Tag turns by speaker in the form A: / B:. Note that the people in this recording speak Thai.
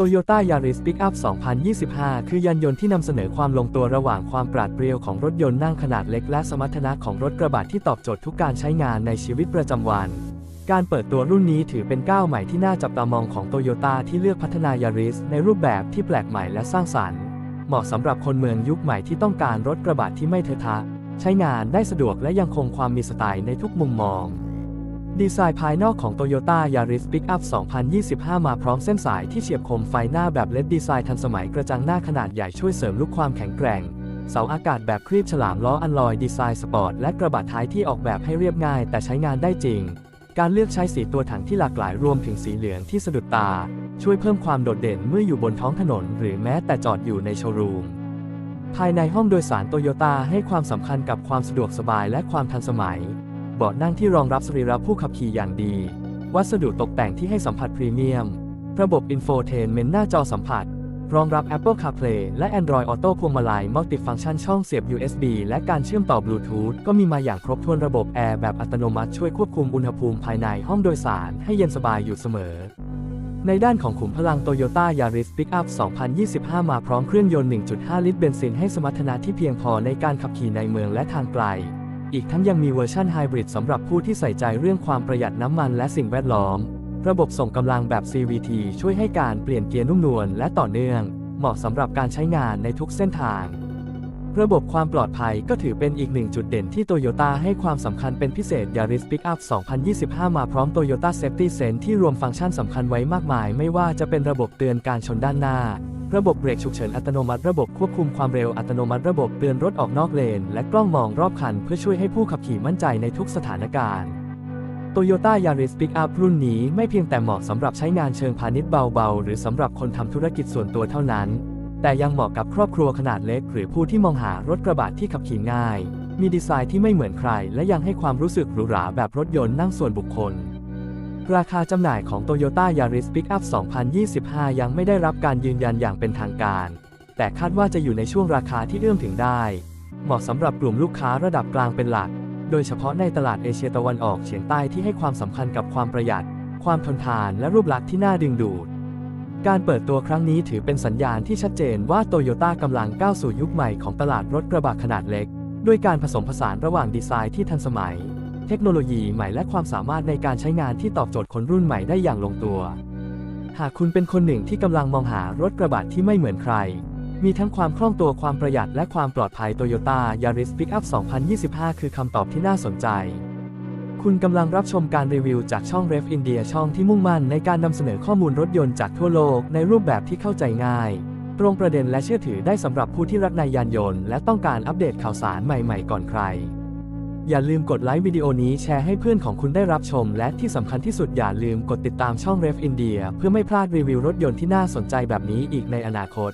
A: Toyota Yaris Pickup 2025 คือยานยนต์ที่นำเสนอความลงตัวระหว่างความปราดเปรียวของรถยนต์นั่งขนาดเล็กและสมรรถนะของรถกระบะที่ตอบโจทย์ทุกการใช้งานในชีวิตประจำวัน การเปิดตัวรุ่นนี้ถือเป็นก้าวใหม่ที่น่าจับตามองของโตโยต้าที่เลือกพัฒนายาริสในรูปแบบที่แปลกใหม่และสร้างสรรค์ เหมาะสำหรับคนเมืองยุคใหม่ที่ต้องการรถกระบะที่ไม่เทอะทะ ใช้งานได้สะดวกและยังคงความมีสไตล์ในทุกมุมมอง ดีไซน์ภายนอกของ Toyota Yaris Pickup 2025 มาพร้อมเส้นสายที่เฉียบคมไฟหน้าแบบเลดดีไซน์ทันสมัยกระจังหน้าขนาดใหญ่ช่วยเสริมลุคความแข็งแกร่ง เสาอากาศแบบครีบฉลามล้ออันลอยดีไซน์สปอร์ตและกระบะท้ายที่ออกแบบให้เรียบง่ายแต่ใช้งานได้จริง การเลือกใช้สีตัวถังที่หลากหลายรวมถึงสีเหลืองที่สะดุดตา ช่วยเพิ่มความโดดเด่นเมื่ออยู่บนท้องถนน หรือแม้แต่จอดอยู่ในโชว์รูมภายในห้องโดยสารโตโยต้าให้ความสำคัญกับความสะดวกสบายและความทันสมัย เบาะนั่งที่รองรับสรีระผู้ขับขี่อย่างดี วัสดุตกแต่งที่ให้สัมผัสพรีเมียม ระบบอินโฟเทนเมนต์หน้าจอสัมผัส รองรับ Apple CarPlay และ Android Auto พวงมาลัยมัลติฟังก์ชันช่องเสียบ USB และการเชื่อมต่อบลูทูธก็มีมาอย่างครบถ้วนระบบแอร์แบบอัตโนมัติช่วยควบคุมอุณหภูมิภายในห้องโดยสารให้เย็นสบายอยู่เสมอในด้านของขุมพลัง Toyota Yaris Pickup 2025 มาพร้อมเครื่องยนต์ 1.5 ลิตรเบนซินให้สมรรถนะที่เพียงพอในการขับขี่ในเมืองและทางไกล อีกทั้งยังมีเวอร์ชันไฮบริดสำหรับผู้ที่ใส่ใจเรื่องความประหยัดน้ำมันและสิ่งแวดล้อม ระบบส่งกำลังแบบ CVT ช่วยให้การเปลี่ยนเกียร์นุ่มนวลและต่อเนื่อง เหมาะสำหรับการใช้งานในทุกเส้นทาง ระบบความปลอดภัยก็ถือเป็นอีกหนึ่งจุดเด่นที่โตโยต้าให้ความสำคัญเป็นพิเศษ Yaris Pickup 2025 มาพร้อม Toyota Safety Sense ที่รวมฟังก์ชันสำคัญไว้มากมาย ไม่ว่าจะเป็นระบบเตือนการชนด้านหน้า ระบบเบรกฉุกเฉินอัตโนมัติระบบควบคุมความเร็วอัตโนมัติระบบเตือนรถออกนอกเลน และกล้องมองรอบคัน เพื่อช่วยให้ผู้ขับขี่มั่นใจในทุกสถานการณ์ Toyota Yaris Pickup รุ่นนี้ไม่เพียงแต่เหมาะสำหรับใช้งานเชิงพาณิชย์เบาๆ หรือสำหรับคนทำธุรกิจส่วนตัวเท่านั้น แต่ยังเหมาะกับครอบครัวขนาดเล็ก หรือผู้ที่มองหารถกระบะที่ขับขี่ง่าย มีดีไซน์ที่ไม่เหมือนใคร และยังให้ความรู้สึกหรูหราแบบรถยนต์นั่งส่วนบุคคล ราคาจำหน่ายของ Toyota Yaris Pickup 2025 ยังไม่ได้รับการยืนยันอย่างเป็นทางการ แต่คาดว่าจะอยู่ในช่วงราคาที่เอื้อมถึงได้ เหมาะสำหรับกลุ่มลูกค้าระดับกลางเป็นหลัก โดยเฉพาะในตลาดเอเชียตะวันออกเฉียงใต้ที่ให้ความสำคัญกับความประหยัด ความทนทานและรูปลักษณ์ที่น่าดึงดูด การเปิดตัวครั้งนี้ถือเป็นสัญญาณที่ชัดเจนว่าโตโยต้ากำลังก้าวสู่ยุคใหม่ของตลาดรถกระบะขนาดเล็ก ด้วยการผสมผสานระหว่างดีไซน์ที่ทันสมัย เทคโนโลยีใหม่และความสามารถในการใช้งานที่ตอบโจทย์คนรุ่นใหม่ได้อย่างลงตัว หากคุณเป็นคนหนึ่งที่กำลังมองหารถกระบะที่ไม่เหมือนใคร มีทั้งความคล่องตัวความประหยัดและความปลอดภัย Toyota Yaris Pickup 2025 คือคำตอบที่น่าสนใจ คุณกำลังรับชมการรีวิวจากช่อง Rev India ช่องที่มุ่งมั่นในการนำเสนอข้อมูลรถยนต์จากทั่วโลกในรูปแบบที่เข้าใจง่ายตรงประเด็นและเชื่อถือได้สำหรับผู้ที่รักในยานยนต์ และต้องการอัปเดตข่าวสารใหม่ ๆ ก่อนใคร อย่าลืมกดไลค์วิดีโอนี้แชร์ให้เพื่อนของคุณได้รับชม และที่สำคัญที่สุดอย่าลืมกดติดตามช่อง Rev India เพื่อไม่พลาดรีวิวรถยนต์ที่น่าสนใจแบบนี้อีกในอนาคต